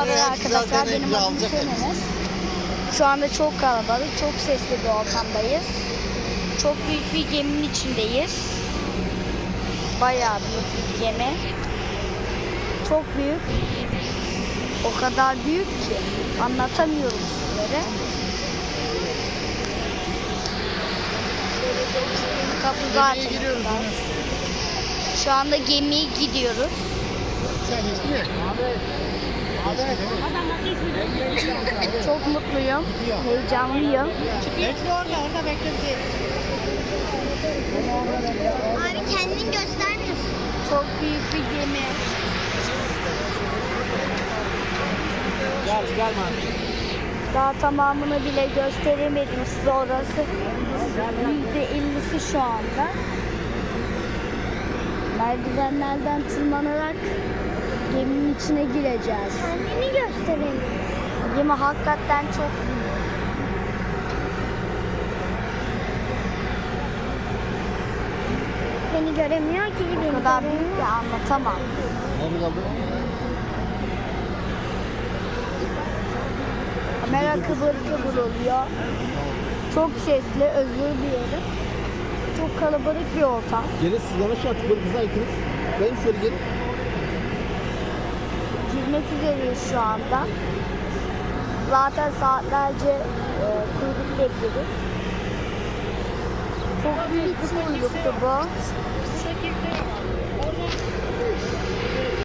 Merhabalar Evet, arkadaşlar. Benim adım Senenes. Şu anda çok kalabalık, çok sesli bir ortamdayız. Çok büyük bir geminin içindeyiz. Bayağı büyük bir gemi. Çok büyük. O kadar büyük ki anlatamıyorum sizlere. Kapı. Enes. Şu anda gemiye gidiyoruz. Sen mi? Çok mutluyum, heyecanlıyım. Bekle orada, orada bekle bizi. Abi kendini göstermiyorsun. Çok büyük bir gemi. Gel, gel Daha tamamını bile gösteremedim size orası. Yüzde ellisi şu anda. Merdivenlerden tırmanarak geminin içine gireceğiz. Kendini gösterelim. Gemi hakikaten çok büyük. Beni göremiyor ki. O Beni kadar göremiyor. büyük ki anlatamam. Kamera kıvır kıvır oluyor. Çok sesli, özür dilerim. Çok kalabalık bir ortam. Gelin siz yanaş artık böyle güzel ikiniz. Ben şöyle gelin. Girmek üzereyiz şu anda. Zaten saatlerce e, kuyruk bekledik. Çok büyük bir kuyruktu bu.